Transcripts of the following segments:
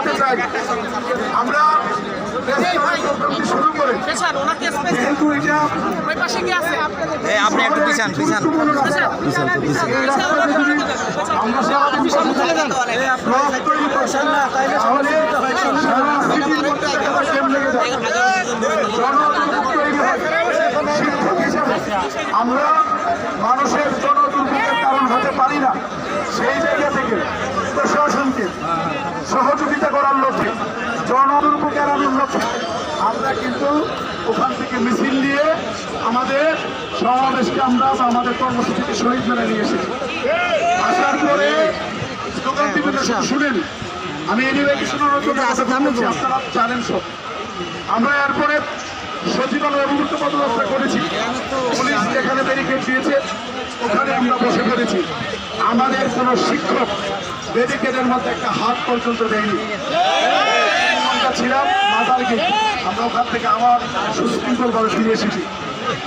জানাতে চাই। আমরা আমরা মানুষের জন্য দুর্ভোগের কারণ হতে পারি না। সেই জায়গা থেকে সহযোগিতা করার লক্ষ্যে জনদুর্ভোগ এড়ানোর লক্ষ্যে। আমরা কিন্তু ওখান থেকে মিছিল দিয়ে আমাদের সমাবেশকে আমরা আমাদের কর্মসূচিকে শহীদ মেনে নিয়ে এসেছি। আসার পরে স্লোগান দিবেন শুনেন। আমি এই নিয়ে শোনানোর জন্য কথা বলছি, আপনারা জানেন সব। আমরা এরপরে সচিবালয় অভিযুক্ত পদযাত্রা করেছি। দিয়েছে, ওখানে আমরা বসে পড়েছি। আমাদের কোনো শিক্ষক ব্যারিকেডের মধ্যে একটা হাত পর্যন্ত দেয়নি। আমরা ছিলাম মাদার গেট। আমরা ওখান থেকে আবার সুশৃঙ্খলভাবে ফিরে এসেছি।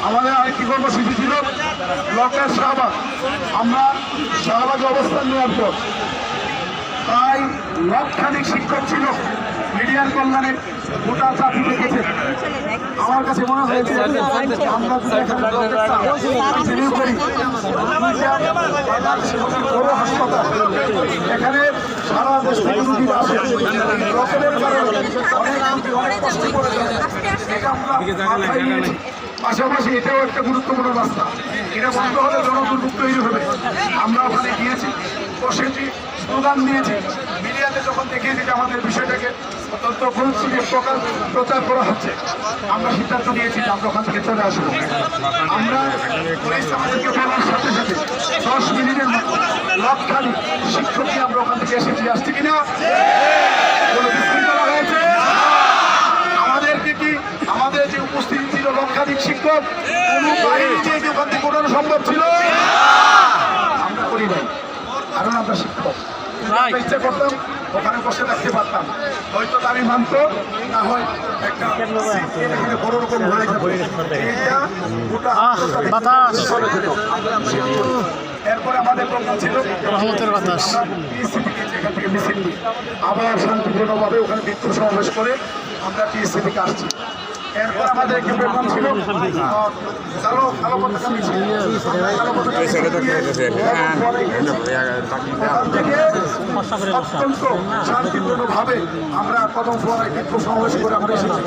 আমাদের আরেকটি কর্মসূচি ছিল? ব্লকের শাহবাগ। আমরা শাহবাগে অবস্থান নেওয়ার পর প্রায় লক্ষাধিক শিক্ষক ছিল। মিডিয়ার কল্যাণে গোটা চাকরি দেখেছে আমার কাছে মনে হয়েছে আমরা যদি এখানে ব্লকের করি, বড় হাসপাতাল এখানে সারা দেশ থেকে রুগীরা আসে ব্লকের কারণে অনেক অনেক কষ্ট করে যায় এটা আমরা মাথায় নিয়েছি। পাশাপাশি এটাও একটা গুরুত্বপূর্ণ রাস্তা এটা বন্ধ হলে জনদুর্ভোগ তৈরি হবে আমরা ওখানে গিয়েছি বসেছি স্লোগান দিয়েছি মিডিয়াতে যখন দেখিয়েছি যে আমাদের বিষয়টাকে অত্যন্ত প্রচার করা হচ্ছে। আমরা সিদ্ধান্ত নিয়েছি যে আমরা ওখান থেকে চলে আসব। আমরা সাথে সাথে দশ মিনিটের মতো শিক্ষককে আমরা ওখান থেকে এসেছি আসছি কিনা? কি আমাদের যে উপস্থিতি ছিল লক্ষাধিক শিক্ষক, কোনো যে কি ওখান থেকে সম্ভব ছিল আমরা করি নাই কারণ আমরা শিক্ষক আমরা ইচ্ছা করতাম ওখানে বসে থাকতে পারতাম। হয়তো দাবি মানত না হয় একটা বড় রকম হয়ে গোটা এরপরে আমাদের ছিল রহমতের বাতাস। আবার শান্তিপূর্ণভাবে ওখানে বিক্ষোভ সমাবেশ করে আমরা টিএসসি থেকে আসছি? ছিল কালো পতাকা মিছিল। আমরা অত্যন্ত শান্তিপূর্ণভাবে কদম ফোয়ারায় বিক্ষোভ সমাবেশ করে আমরা এসেছি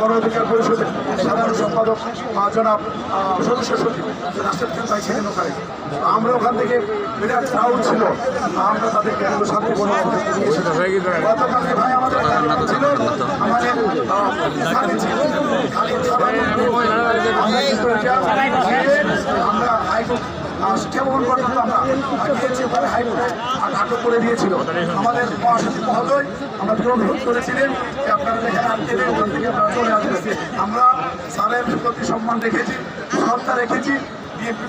গণ অধিকার পরিষদের সাধারণ সম্পাদক জনাব সদস্য সচিব রাষ্ট্রের ভাই ছিলেন ওখানে আমরা ওখান থেকে বিরাট ক্রাউড ছিল। আমরা তাদেরকে এত শান্তিপূর্ণভাবে গতকালকে ভাই আমাদের ছিল। আমাদের আমরা আমরা ওখানে আমাদের মহাসচিব আমাদের অনুরোধ আপনারা স্যারের প্রতি সম্মান রেখেছি শ্রদ্ধা রেখেছি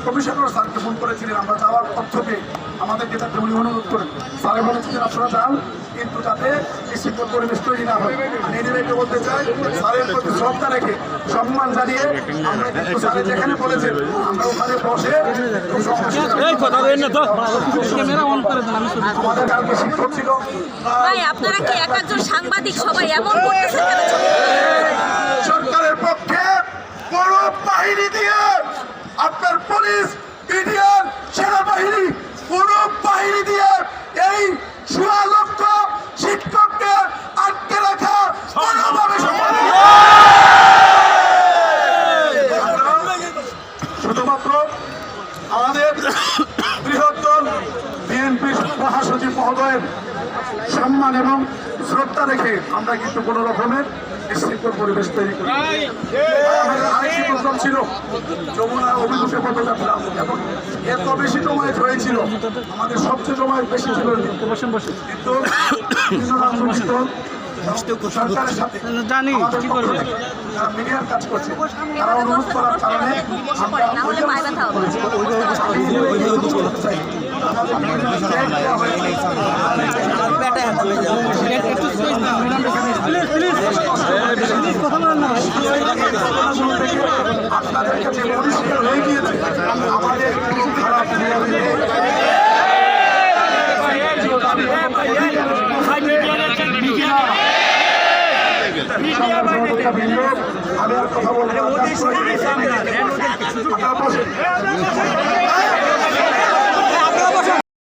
কমিশনার স্যারকে ফোন করেছিলেন আমরা যাওয়ার তথ্যকে আমাদেরকে তাকে উনি অনুরোধ করেন স্যারে বলেছিলেন আপনারা যান কিন্তু যাতে বিশৃঙ্খল পরিবেশ তৈরি না হয়। আমি এদিকে বলতে চাই স্যারের প্রতি শ্রদ্ধা রেখে সম্মান জানিয়ে আমরা কিন্তু স্যারে যেখানে বলেছেন আমরা ওখানে বসে আমাদের কালকে শিক্ষক ছিল। ভাই আপনারা কি একজন সাংবাদিক সবাই এমন করতেছেন সরকারের পক্ষে বড় বাহিনী দিয়ে আপনার পুলিশ বিডিআর সেনাবাহিনী বড় বাহিনী দিয়ে এই সোয়া লক্ষ শিক্ষককে আটকে রাখা কোনোভাবে সম্ভব নয়। শুধুমাত্র আমাদের বৃহত্তর বিএনপি মহাসচিব মহোদয়ের সম্মান এবং শ্রদ্ধা রেখে আমরা কিন্তু কোনো রকমের বিশৃঙ্খল পরিবেশ তৈরি করি। আমাদের ছিল, যমুনা অভিমুখে পদযাত্রা। এবং এত বেশি জমায়েত হয়েছিল আমাদের সবচেয়ে জমায়েত বেশি ছিল। কিন্তু সাথে জানি, কি করবে? মিডিয়ার কাজ করছে তারা অনুরোধ করার কারণে আমরা না হলে পায়ে ব্যথা হবে। আপনাদের কাছে পরিষ্কার হয়ে গিয়েছে আমাদের কিছু খারাপ আমি আর কথা বলব আপনারা বসেন।